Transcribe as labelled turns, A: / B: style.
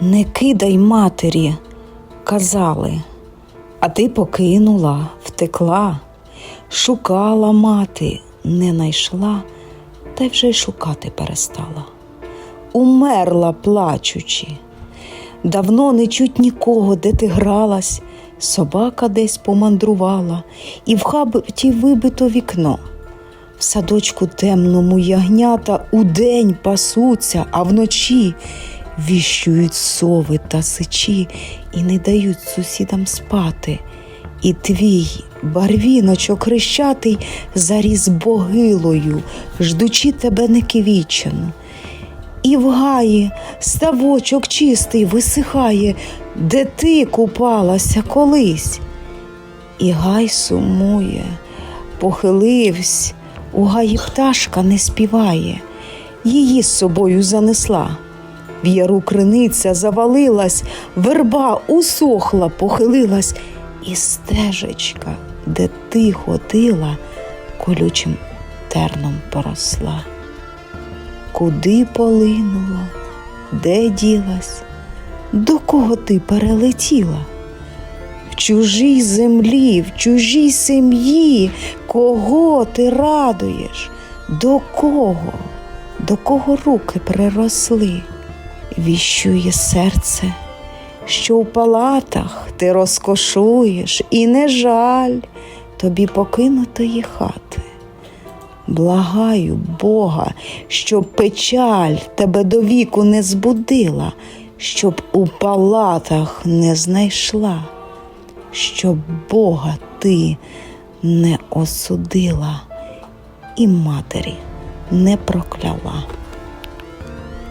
A: Не кидай матері, казали, а ти покинула, втекла, шукала мати, не найшла, та й вже й шукати перестала. Умерла плачучи. Давно не чуть нікого, де ти гралась, собака десь помандрувала, і в хабті вибито вікно. В садочку темному ягнята удень пасуться, а вночі віщують сови та сичі і не дають сусідам спати. І твій барвіночок хрещатий заріс богилою, ждучи тебе неквічену. І в гаї ставочок чистий висихає, де ти купалася колись. І гай сумує, похиливсь, у гаї пташка не співає, її з собою занесла. В яру криниця завалилась, верба усохла, похилилась, і стежечка, де ти ходила, колючим терном поросла. Куди полинула, де ділась, до кого ти перелетіла? В чужій землі, в чужій сім'ї, кого ти радуєш? До кого? До кого руки приросли? Віщує серце, що в палатах ти розкошуєш, і не жаль тобі покинутої хати. Благаю Бога, щоб печаль тебе до віку не збудила, щоб у палатах не знайшла, щоб Бога ти не осудила і матері не прокляла.